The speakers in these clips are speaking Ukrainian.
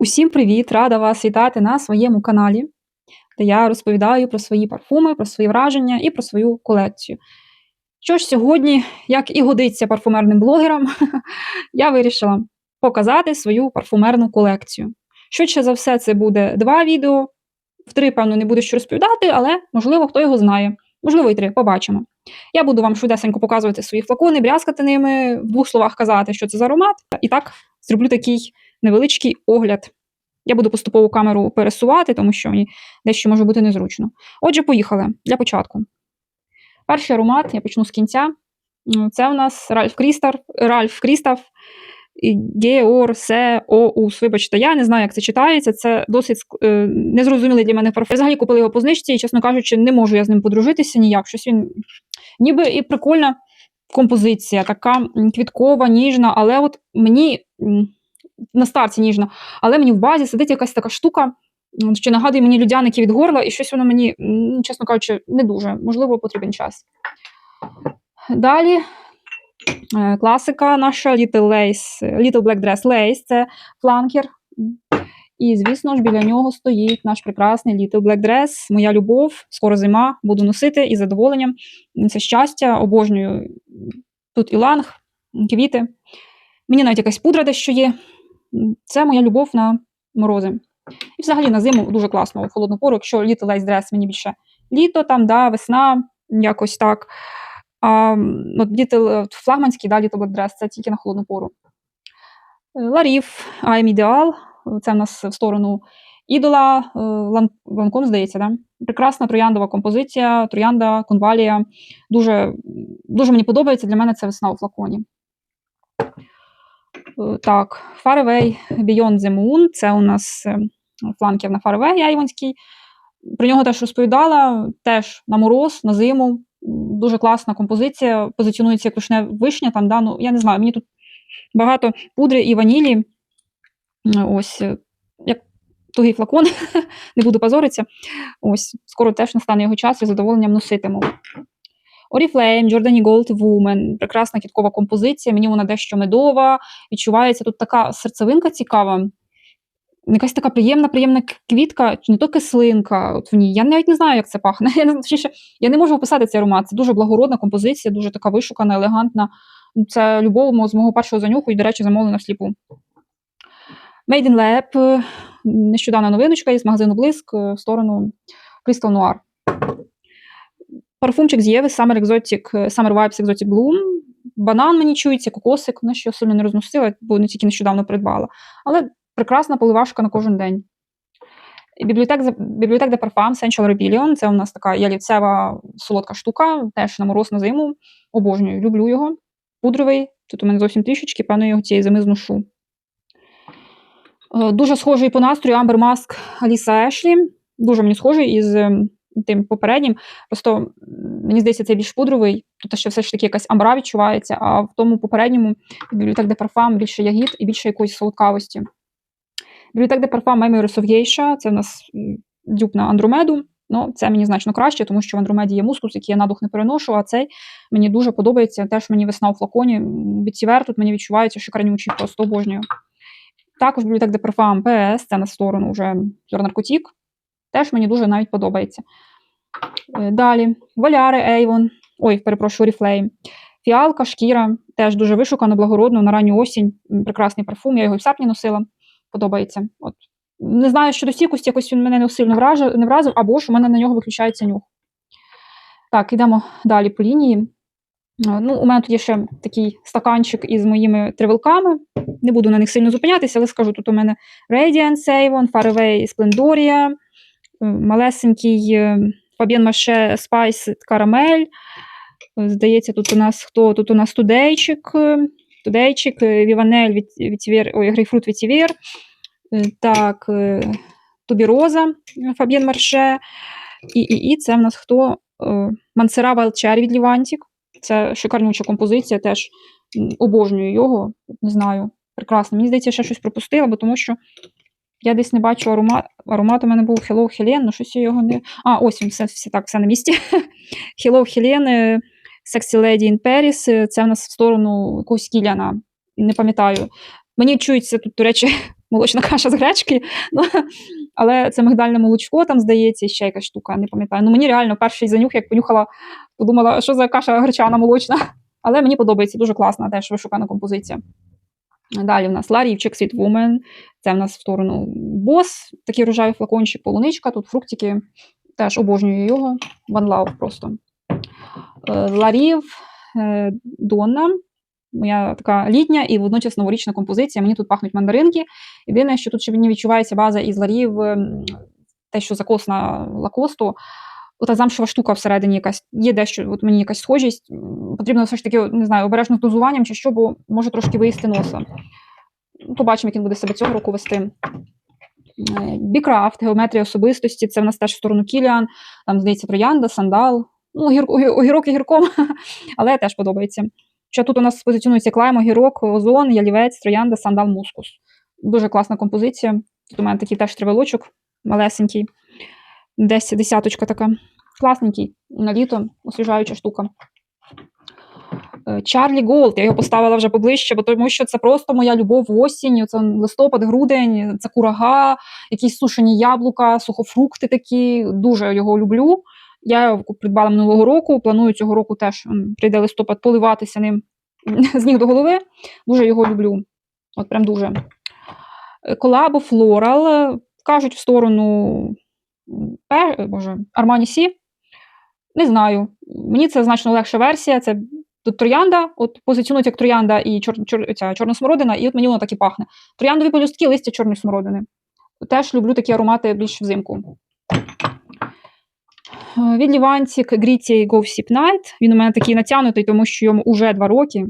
Усім привіт! Рада вас вітати на своєму каналі, де я розповідаю про свої парфуми, про свої враження і про свою колекцію. Що ж, сьогодні, як і годиться парфумерним блогерам, я вирішила показати свою парфумерну колекцію. Швидше за все, це буде два відео. В три, певно, не буду що розповідати, але, можливо, хто його знає. Можливо, і три, побачимо. Я буду вам швидесенько показувати свої флакони, брязкати ними, в двох словах казати, що це за аромат. І так, зроблю такий невеличкий огляд. Я буду поступово камеру пересувати, тому що мені дещо може бути незручно. Отже, поїхали для початку. Перший аромат, я почну з кінця. Це у нас Ральф Крістав, Ральф Крістав Геор Се Оус. Вибачте, я не знаю, як це читається. Це досить е, незрозумілий для мене парфум. Я Взагалі купила його по знижці, і, чесно кажучи, не можу я з ним подружитися ніяк. Щось він ніби і прикольна композиція, така квіткова, ніжна, але от мені на старті ніжна, але мені в базі сидить якась така штука, що нагадує мені людяники від горла, і щось воно мені, чесно кажучи, не дуже. Можливо, потрібен час. Далі е, класика наша Little Lace, Little Black Dress Lace, це фланкер. І, звісно ж, біля нього стоїть наш прекрасний Little Black Dress, моя любов, скоро зима, буду носити із задоволенням. Це щастя, обожнюю. Тут іланг, квіти. Мені навіть якась пудра дещо є. Це моя любов на морози. І взагалі на зиму дуже класно в холодну пору, якщо Little Lace Dress мені більше літо, там, да, весна, якось так. А от Little, от флагманський, да, Black Dress, це тільки на холодну пору. Ларіф, I'm Ideal, це в нас в сторону ідола, е, Ланком, здається, да? прекрасна трояндова композиція, троянда, конвалія. Дуже, дуже мені подобається, для мене це весна у флаконі. Так, Far Beyond the Moon, це у нас е, фланкер на Far Away Айвонський. Про нього теж розповідала, теж на мороз, на зиму. Дуже класна композиція, позиціонується як вишня, вишня там, да? ну, я не знаю, мені тут багато пудри і ванілі. Ось, е, як тугий флакон, не буду позоритися. Ось, скоро теж настане його час і задоволенням носитиму. Oriflame, Giordani Gold Woman, прекрасна кіткова композиція, мені вона дещо медова, відчувається тут така серцевинка цікава, якась така приємна, приємна квітка, не то кислинка от в ній. Я навіть не знаю, як це пахне. Я, точніше, я не можу описати цей аромат. Це дуже благородна композиція, дуже така вишукана, елегантна. Це любов з мого першого занюху і, до речі, замовлена всліпу. Made in Lab, нещодавна новиночка із магазину Блиск е, в сторону Crystal Noir. Парфумчик з Єви, Summer Exotic, е, Summer Vibes Exotic Bloom. Банан мені чується, кокосик, вона ще сильно не розносила, бо не тільки нещодавно придбала. Але прекрасна поливашка на кожен день. Бібліотек, бібліотек де парфам Sensual Rebellion. Це у нас така ялівцева солодка штука, теж на мороз на зиму. Обожнюю, люблю його. Пудровий. Тут у мене зовсім трішечки, певно, його цієї зими зношу. Е, Дуже схожий по настрою Amber Mask Аліса Ешлі. Дуже мені схожий із ем, тим попереднім. Просто мені здається, це більш пудровий. Тут ще все ж таки якась амбра відчувається, а в тому попередньому бібліотек де парфам більше ягід і більше якоїсь солодкавості. Бібліотек де парфам Memories of це в нас м, дюб на Андромеду. Ну, це мені значно краще, тому що в Андромеді є мускус, який я на дух не переношу, а цей мені дуже подобається. Теж мені весна у флаконі. Від тут мені відчувається що шикарнючий, просто обожнюю. Також бібліотек де парфам ПС, це на сторону вже Наркотік. Теж мені дуже навіть подобається. Е, Далі. Воляри, Avon, ой, перепрошую, Oriflame. Фіалка, шкіра, теж дуже вишукано, благородно, на ранню осінь. Прекрасний парфум, я його і в серпні носила. Подобається. От. Не знаю, щодо стійкості, якось він мене не сильно вражив, не вразив, або ж у мене на нього виключається нюх. Так, йдемо далі по лінії. Е, Ну, у мене тут є ще такий стаканчик із моїми тривелками. Не буду на них сильно зупинятися, але скажу, тут у мене Radiance Avon, Far Away Splendoria, е, малесенький е, Mache Spice Caramel. Е, Здається, тут у нас хто? Тут у нас Тудейчик, е, Тудейчик, е, Віванель Вітівер, ой, Грейпфрут Вітівер. Так, Тубіроза Фаб'єн Марше. І, і, і це в нас хто? Мансера Валчері від Лівантік. Це шикарнюча композиція, теж обожнюю його. Не знаю, прекрасно. Мені здається, я ще щось пропустила, бо тому що я десь не бачу аромат. Аромат у мене був Hello Helen, ну щось я його не. А, ось він, все, все так, все на місці. Hello Helen, е, Sexy Lady in Paris. Це в нас в сторону якогось Кіляна. Не пам'ятаю. Мені чується тут, до речі, молочна каша з гречки. Ну, але це мигдальне молочко, там здається, ще якась штука, не пам'ятаю. Ну мені реально перший занюх, як понюхала, подумала, що за каша гречана молочна. Але мені подобається дуже класна, теж вишукана композиція. Далі в нас Ларівчик Woman. Це в нас в сторону бос, такий рожевий флакончик, полуничка, тут фруктики. Теж обожнюю його. One love просто. Е, Ларів е, Донна. Моя така літня і водночас новорічна композиція. Мені тут пахнуть мандаринки. Єдине, що тут ще мені відчувається база із ларів, ем, те, що закос на лакосту. Ота замшева штука всередині якась є дещо, от мені якась схожість. Потрібно все ж таки, не знаю, обережно з дозуванням чи що, бо може трошки виїсти носа. Побачимо, як він буде себе цього року вести. Бікрафт, геометрія особистості, це в нас теж в сторону Кіліан, там, здається, троянда, сандал. Ну, огір- огірок огірком, але теж подобається. Ще тут у нас позиціонується клайм, огірок, озон, ялівець, троянда, сандал, мускус. Дуже класна композиція. Тут у мене такий теж тривелочок, малесенький. Десь десяточка така. Класненький на літо, освіжаюча штука. Е, Чарлі Голд, я його поставила вже поближче, бо тому що це просто моя любов в осінь. Це листопад, грудень, це курага, якісь сушені яблука, сухофрукти такі. Дуже його люблю. Я його придбала минулого року. Планую цього року теж прийде листопад поливатися ним з ніг до голови. Дуже його люблю. От прям дуже. Е, Колабо Флорал. Кажуть в сторону боже, Армані Сі. Не знаю. Мені це значно легша версія. Це троянда, от позиціонують як троянда і чор, чор, ця, чорна смородина, і от мені воно так і пахне. Трояндові пелюстки, листя чорної смородини. Теж люблю такі аромати більш взимку. Е, Від Лівантік Gritty Go Sip Night. Він у мене такий натягнутий, тому що йому вже два роки.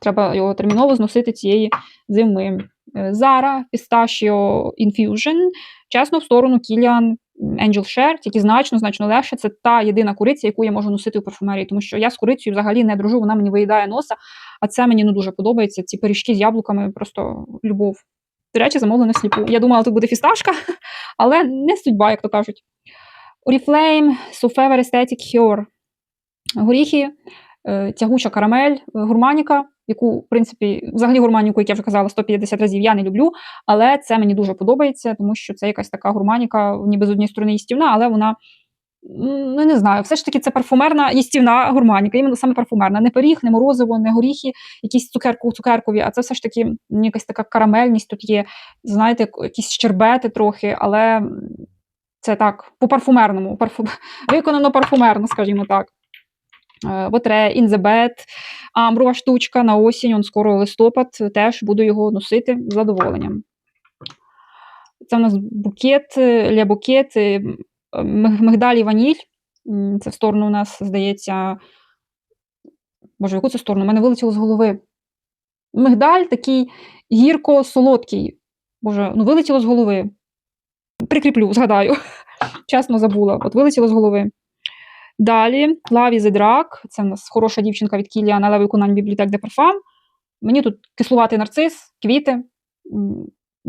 Треба його терміново зносити цієї зими. Е, Zara Pistachio Infusion. Чесно, в сторону Kilian Angel Share, тільки значно, значно легше. Це та єдина куриця, яку я можу носити у парфумерії, тому що я з курицею взагалі не дружу, вона мені виїдає носа, а це мені не дуже подобається. Ці пиріжки з яблуками просто любов. До речі, замовлено сліпу. Я думала, тут буде фісташка, але не судьба, як то кажуть. Oriflame Sofever Aesthetic Cure. Горіхи, е, тягуча карамель, е, гурманіка, яку, в принципі, взагалі гурманіку, як я вже казала, 150 разів я не люблю, але це мені дуже подобається, тому що це якась така гурманіка, ніби з однієї сторони їстівна, але вона. Ну, не знаю, все ж таки це парфумерна їстівна гурманіка, іменно саме парфумерна. Не пиріг, не морозиво, не горіхи, якісь цукерку, цукеркові, а це все ж таки якась така карамельність тут є, знаєте, якісь щербети трохи, але це так, по парфумерному, парфу... виконано парфумерно, скажімо так. Е, Вотре, Bed, амброва штучка на осінь, он скоро листопад, теж буду його носити з задоволенням. Це у нас букет, ля букет, е, мигдаль і ваніль. Це в сторону у нас, здається. Боже, в яку це сторону? У мене вилетіло з голови. Мигдаль такий гірко-солодкий. Боже, ну вилетіло з голови. Прикріплю, згадаю. Чесно забула. От вилетіло з голови. Далі Лаві Drag. Це в нас хороша дівчинка від Кіліана, але виконань бібліотек де парфам. Мені тут кислуватий нарцис, квіти.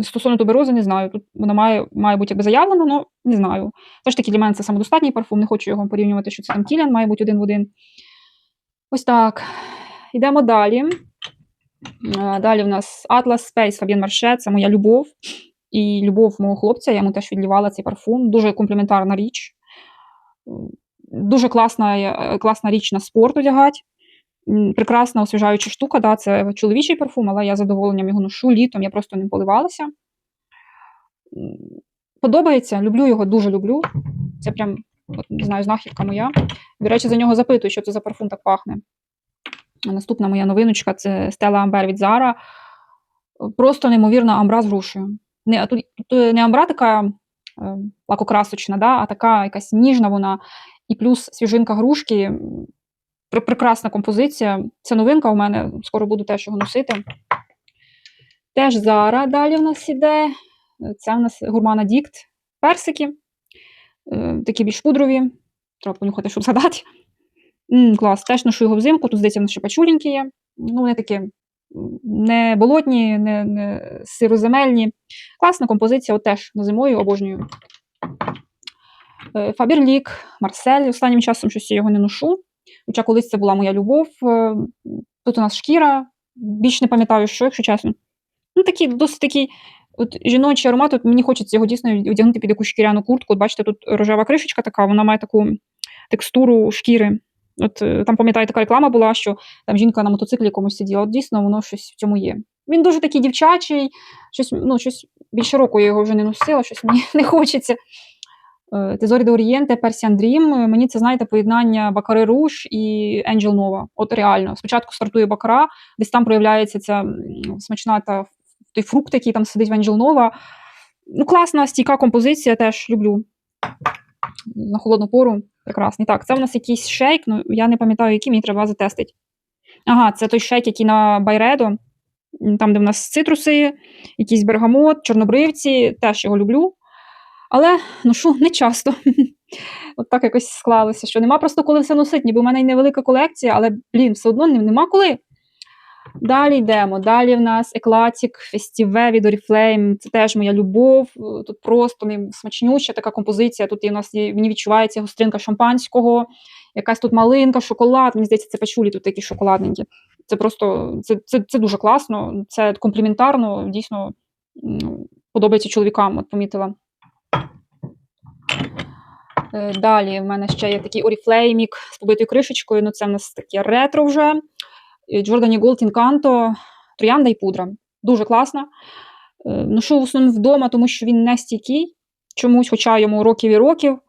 Стосовно туберози, не знаю. Тут вона має, має бути якби заявлена, але не знаю. Все ж таки для мене це самодостатній парфум, не хочу його порівнювати, що це там Кіліан, має бути один в один. Ось так. Йдемо далі. Далі в нас Atlas Space Fabienne Marche, це моя любов. І любов мого хлопця, я йому теж відлівала цей парфум. Дуже комплементарна річ. Дуже класна, е, класна річ на спорт одягати. Прекрасна освіжаюча штука. Да, це чоловічий парфум, але я задоволенням його ношу літом, я просто ним поливалася. Подобається, люблю його, дуже люблю. Це прям, не знаю, знахідка моя. До речі, за нього запитую, що це за парфум так пахне. Наступна моя новиночка це Stella Amber від Zara. Просто неймовірна амбра з грушею. Не, тут, тут не амбра така е, лакокрасочна, да, а така якась ніжна вона. І плюс свіжинка грушки. Прекрасна композиція. Це новинка у мене, скоро буду теж його носити. Теж Zara далі в нас іде. Це в нас гурмана Дікт. Персики. Е, Такі більш пудрові. Треба понюхати, щоб згадати. М, клас, теж ношу його взимку. Тут, здається, в нас ще пачулінькі є. Ну, вони такі не болотні, не, не сироземельні. Класна композиція, от теж на зимою обожнюю. Е, Фаберлік, Марсель. Останнім часом щось я його не ношу. Хоча колись це була моя любов. Е, Тут у нас шкіра. Більш не пам'ятаю, що, якщо чесно. Ну, такий, досить такий От жіночий аромат, от мені хочеться його дійсно одягнути під якусь шкіряну куртку. От бачите, тут рожева кришечка така, вона має таку текстуру шкіри. От е, там, пам'ятаю, така реклама була, що там жінка на мотоциклі комусь сиділа. От дійсно, воно щось в цьому є. Він дуже такий дівчачий, щось, ну, щось більше року я його вже не носила, щось мені не хочеться. Е, Тезорі де Орієнте, Persian Dream. Е, Мені це, знаєте, поєднання Бакари Руш і Angel Nova. От реально. Спочатку стартує Бакара, десь там проявляється ця смачна та той фрукт, який там сидить в Angel Nova. Ну, класна, стійка композиція, теж люблю. На холодну пору. Прекрасний. Так, це у нас якийсь шейк, ну я не пам'ятаю, який мені треба затестити. Ага, це той шейк, який на Байредо, там, де в нас цитруси, якийсь бергамот, чорнобривці, теж його люблю. Але ношу не часто. От так якось склалося, що нема просто коли все носити, ніби в мене й невелика колекція, але, блін, все одно нема коли. Далі йдемо. Далі в нас Еклатік, Фестіве від Oriflame. Це теж моя любов. Е, Тут просто не смачнюща така композиція. Тут і в нас є, мені відчувається гостринка шампанського, якась тут малинка, шоколад. Мені здається, це пачулі тут такі шоколадненькі. Це просто це, це, це дуже класно, це компліментарно, дійсно подобається чоловікам, от помітила. Е, Далі в мене ще є такий Oriflame з побитою кришечкою. Ну, це в нас таке ретро вже. Giordani Gold Incanto, троянда і пудра. Дуже класна. Е, Ношу в основному вдома, тому що він не стійкий. Чомусь, хоча йому років і років.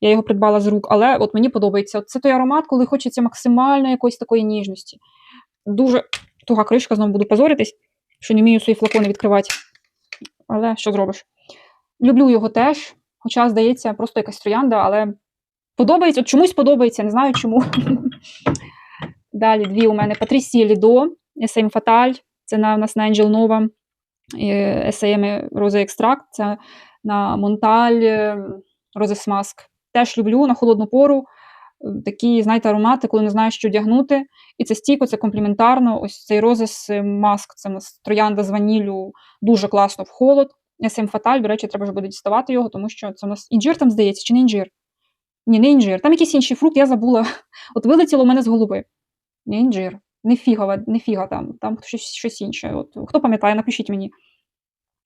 Я його придбала з рук, але от мені подобається. От Це той аромат, коли хочеться максимально якоїсь такої ніжності. Дуже туга кришка, знову буду позоритись, що не вмію свої флакони відкривати. Але що зробиш? Люблю його теж. Хоча, здається, просто якась троянда, але подобається, от чомусь подобається, не знаю чому. Далі дві у мене Патрісі Лідо, SM Fatal, це на, у нас на Angel Nova, SM Rose Extract, це на Монталь Rose Mask. Теж люблю на холодну пору. е, Такі, знаєте, аромати, коли не знаєш, що одягнути. І це стійко, це компліментарно. Ось цей Roses Mask, це троянда з ваніллю, дуже класно в холод. Fatal, до речі, треба вже буде діставати його, тому що це у нас інжир там здається, чи не інжир? Ні, не інжир. Там якийсь інший фрукт, я забула. От вилетіло у мене з голови. Не інжир. Не фігова, не фіга там, там щось, щось інше. От, хто пам'ятає, напишіть мені.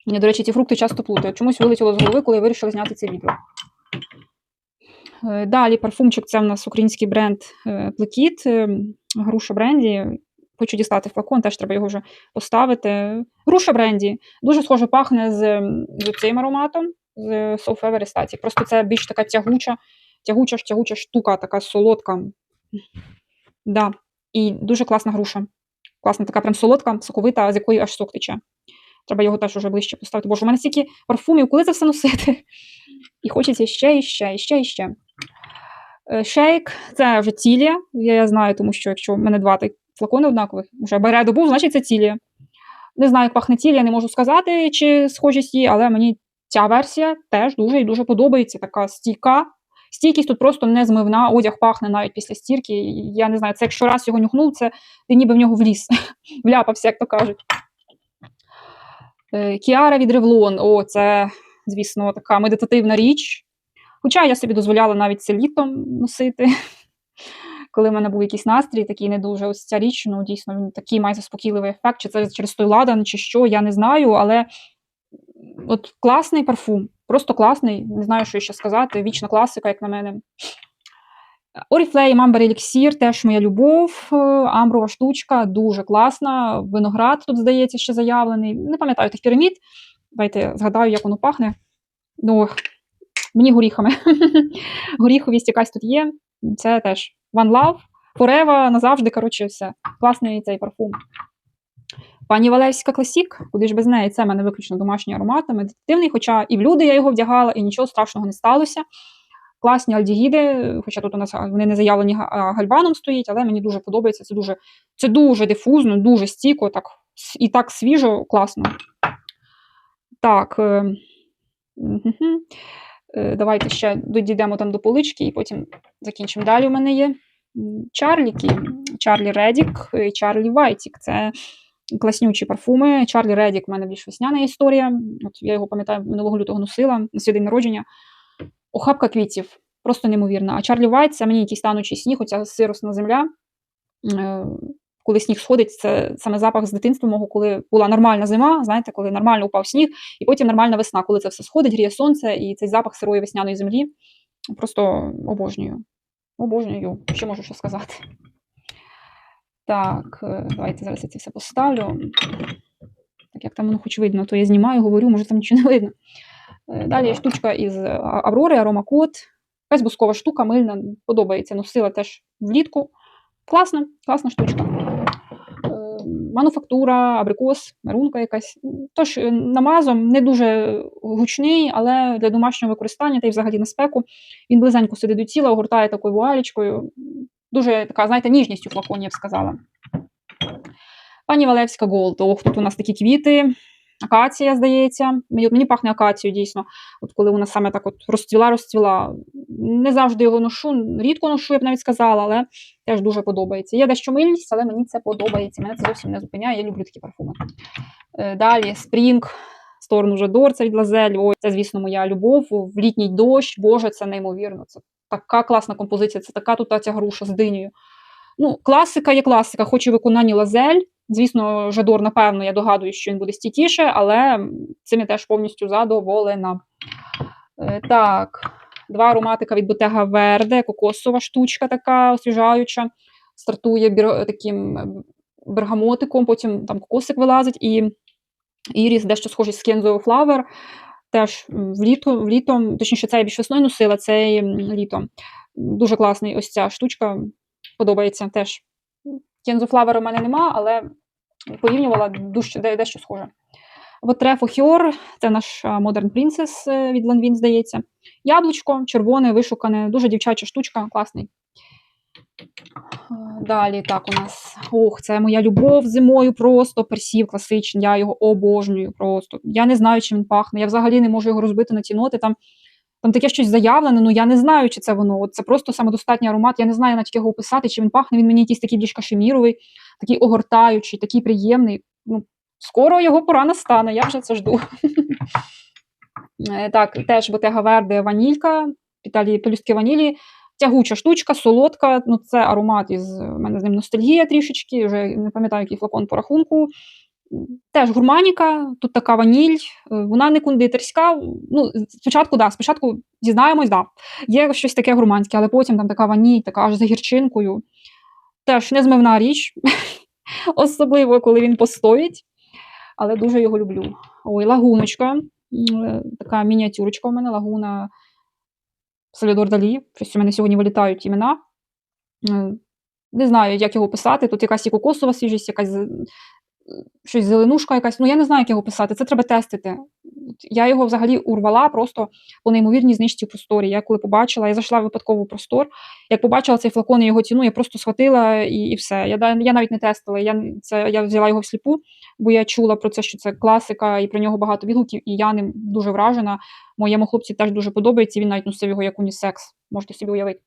Мені, до речі, ці фрукти часто плутаю. Чомусь вилетіло з голови, коли я вирішила зняти це відео. Е, Далі парфумчик це в нас український бренд е, Плекіт, е, груша бренді. Хочу дістати флакон, теж треба його вже поставити. Груша бренді. Дуже схоже пахне з, з цим ароматом, з Soul Estatic. Просто це більш така тягуча, тягуча тягуча штука, така солодка. Да. І дуже класна груша. Класна, така прям солодка, соковита, з якої аж сок тече. Треба його теж уже ближче поставити. Боже, у мене стільки парфумів, коли це все носити? І хочеться ще, і ще, і ще, і ще. Е, Шейк це вже цілія. Я, знаю, тому що якщо в мене два флакони однакових, вже Байредо був, значить це цілія. Не знаю, як пахне цілія, не можу сказати, чи схожість є, але мені ця версія теж дуже і дуже подобається. Така стійка. Стійкість тут просто незмивна, одяг пахне навіть після стірки. Я не знаю, це якщо раз його нюхнув, це ти ніби в нього вліз, вляпався, як то кажуть. Е, Кіара від Ревлон. О, це, звісно, така медитативна річ. Хоча я собі дозволяла навіть це літом носити, коли в мене був якийсь настрій, такий не дуже. Ось ця річ, ну дійсно, він такий має заспокійливий ефект, чи це через той ладан, чи що, я не знаю, але от класний парфум, просто класний, не знаю, що ще сказати. Вічна класика, як на мене. Oriflame Amber Elixir, теж моя любов, е, амброва штучка, дуже класна. Виноград тут, здається, ще заявлений. Не пам'ятаю тих пірамід. Давайте згадаю, як воно пахне. Ну, мені горіхами. Горіховість якась тут є. Це теж One Love, Forever, назавжди, коротше, все. Класний цей парфум. Пані Валевська Класік, куди ж без неї, це в мене виключно домашній аромат, медитативний, хоча і в люди я його вдягала, і нічого страшного не сталося. Класні альдегіди, хоча тут у нас вони не заявлені га- а, стоїть, але мені дуже подобається. Це дуже, це дуже дифузно, дуже стійко, так, і так свіжо, класно. Так. Е. Е, Давайте ще дійдемо там до полички і потім закінчимо. Далі у мене є Чарліки, Чарлі Редік і Чарлі Вайтік. Це класнючі парфуми. Чарлі Редік в мене більш весняна історія. От я його пам'ятаю, минулого лютого носила на свій день народження. Охапка квітів, просто неймовірна. А Чарлі Вайт це мені якийсь танучий сніг, оця сиросна земля. Е, коли сніг сходить, це саме запах з дитинства мого, коли була нормальна зима, знаєте, коли нормально упав сніг, і потім нормальна весна, коли це все сходить, гріє сонце, і цей запах сирої весняної землі. Просто обожнюю. Обожнюю. Що можу ще сказати? Так, е, давайте зараз я це все поставлю. Так як там воно хоч видно, то я знімаю, говорю, може там нічого не видно. Е, Далі є штучка із Аврори, Аромакод. Якась бускова штука, мильна, подобається. Носила теж влітку. Класна, класна штучка. Мануфактура, абрикос, марунка якась. Тож е, намазом не дуже гучний, але для домашнього використання та й взагалі на спеку. Він близенько сидить до тіла, огортає такою вуалічкою. Дуже така, знаєте, ніжність у флаконі, я б сказала. Пані Валевська Голд. Ох, тут у нас такі квіти. Акація, здається. Мені, мені пахне акацією, дійсно. От коли вона саме так от розцвіла, розцвіла. Не завжди його ношу, рідко ношу, я б навіть сказала, але теж дуже подобається. Є дещо мильність, але мені це подобається. Мене це зовсім не зупиняє. Я люблю такі парфуми. Е, Далі Spring, сторону Жадор, це від Лазель. Ой, це, звісно, моя любов. В літній дощ, Боже, це неймовірно. Це така класна композиція, це така тут ця груша з динею. Ну, класика є класика, хоч і в виконанні Лазель. Звісно, Жадор, напевно, я догадуюсь, що він буде стійкіше, але цим я теж повністю задоволена. Е, Так, два ароматика від Bottega Verde, кокосова штучка така освіжаюча. Стартує бір... таким е, бергамотиком, потім там кокосик вилазить, і іріс дещо схожий з Kenzo Flower. Теж м, вліто, влітом, точніше, це я більш весною носила, цей м, літом. Дуже класний ось ця штучка. Подобається теж. Kenzo Flower у мене нема, але порівнювала де- дещо схоже. Вотрефо Хьор, це наш Modern Princess е, від Lanvin, здається. Яблучко, червоне, вишукане, дуже дівчача штучка, класний. Далі так у нас. Ох, це моя любов зимою просто персів класичний. Я його обожнюю просто. Я не знаю, чим він пахне. Я взагалі не можу його розбити на ті ноти. Там, там таке щось заявлене, ну я не знаю, чи це воно. От це просто самодостатній аромат. Я не знаю навіть як його описати, чи він пахне. Він мені якийсь такий більш кашеміровий, такий огортаючий, такий приємний. Ну, скоро його пора настане, я вже це жду. Е, Так, теж Bottega Verde ванілька, Італії пелюстки ванілі. Тягуча штучка, солодка. Ну, це аромат із у мене з ним ностальгія трішечки, вже не пам'ятаю, який флакон по рахунку. Теж гурманіка, тут така ваніль, е, вона не кондитерська. Ну, спочатку, да, спочатку дізнаємось, да, є щось таке гурманське, але потім там така ваніль, така аж за гірчинкою. Теж незмивна річ, особливо коли він постоїть, але дуже його люблю. Ой, лагуночка, е, така мініатюрочка у мене, лагуна Салідор Далі. Щось у мене сьогодні вилітають імена. Не знаю, як його писати. Тут якась і кокосова свіжість, якась щось зеленушка якась. Ну, я не знаю, як його писати. Це треба тестити. Я його взагалі урвала просто по неймовірній знижці в просторі. Я коли побачила, я зайшла випадково в простор. Як побачила цей флакон і його ціну, я просто схватила і, і все. Я, я навіть не тестила. Я, це, я взяла його всліпу, бо я чула про це, що це класика, і про нього багато відгуків, і я ним дуже вражена. Моєму хлопці теж дуже подобається. Він навіть носив його як унісекс. Можете собі уявити.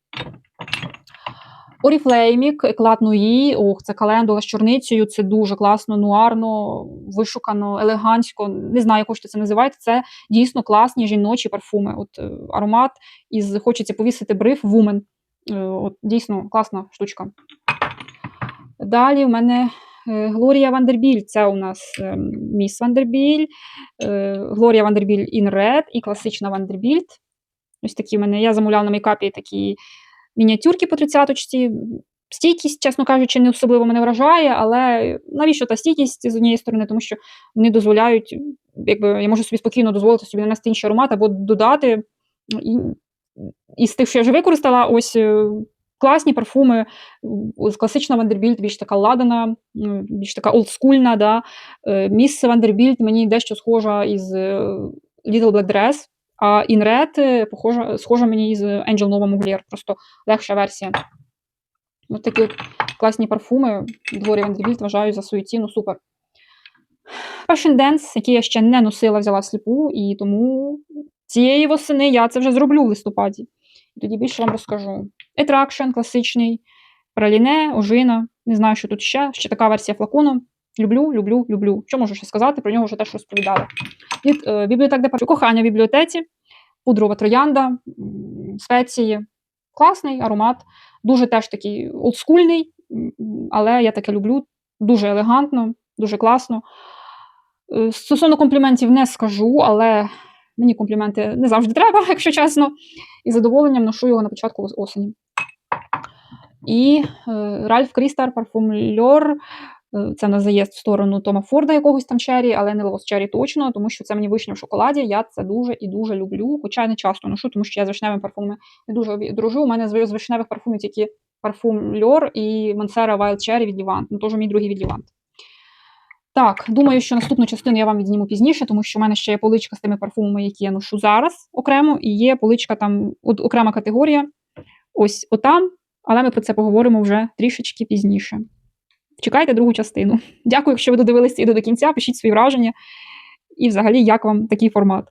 Оріфлеймік, еклат Нуї, ох, це календула з чорницею, це дуже класно, нуарно, вишукано, елегантсько. Не знаю, як це називаєте. Це дійсно класні жіночі парфуми. От е, аромат із хочеться повісити бриф. Е, От дійсно класна штучка. Далі в мене е, Глорія Вандербіль. Це у нас е, Міс Вандербіль, Глорія Вандербіль in Red і класична Вандербільт. Ось такі в мене. Я замовляла на мейкапі такі мініатюрки по тридцяточці. Стійкість, чесно кажучи, не особливо мене вражає, але навіщо та стійкість з однієї сторони, тому що вони дозволяють, якби я можу собі спокійно дозволити собі нанести інший аромат або додати. І, і з тих, що я вже використала, ось е, класні парфуми. Ось Класична Вандербільд, більш така ладана, більш така олдскульна. Да. Е, Міс Вандербільд мені дещо схожа із е, Little Black Dress, а Інред похожа, схожа мені із Angel Nova Mugler, просто легша версія. Ось такі от класні парфуми. Дворі Вандербільд вважаю за свою ціну супер. Fashion Dance, який я ще не носила, взяла сліпу, і тому цієї восени я це вже зроблю в листопаді. Тоді більше вам розкажу. Attraction класичний, праліне, ожина. Не знаю, що тут ще. Ще така версія флакону. Люблю, люблю, люблю. Що можу ще сказати? Про нього вже теж розповідала. Від е, бібліотек де парфюм. кохання в бібліотеці, пудрова троянда, спеції. Класний аромат, дуже теж такий олдскульний, але я таке люблю. Дуже елегантно, дуже класно. Е, Стосовно компліментів не скажу, але мені компліменти не завжди треба, якщо чесно. І задоволенням ношу його на початку осені. І е, Ральф Крістар, парфум Льор. Е, Це в нас заїзд в сторону Тома Форда якогось там Черрі, але не Лос Черрі точно, тому що це мені вишня в шоколаді. Я це дуже і дуже люблю. Хоча не часто ношу, тому що я з вишневими парфумами не дуже дружу. У мене з вишневих парфумів тільки парфум Льор і Мансера Wild Cherry від Лівант. Ну, теж мій другий від Лівант. Так, думаю, що наступну частину я вам відзніму пізніше, тому що в мене ще є поличка з тими парфумами, які я ношу зараз окремо, і є поличка там окрема категорія. Ось отам, але ми про це поговоримо вже трішечки пізніше. Чекайте другу частину. Дякую, якщо ви додивилися і до кінця. Пишіть свої враження. І взагалі, як вам такий формат.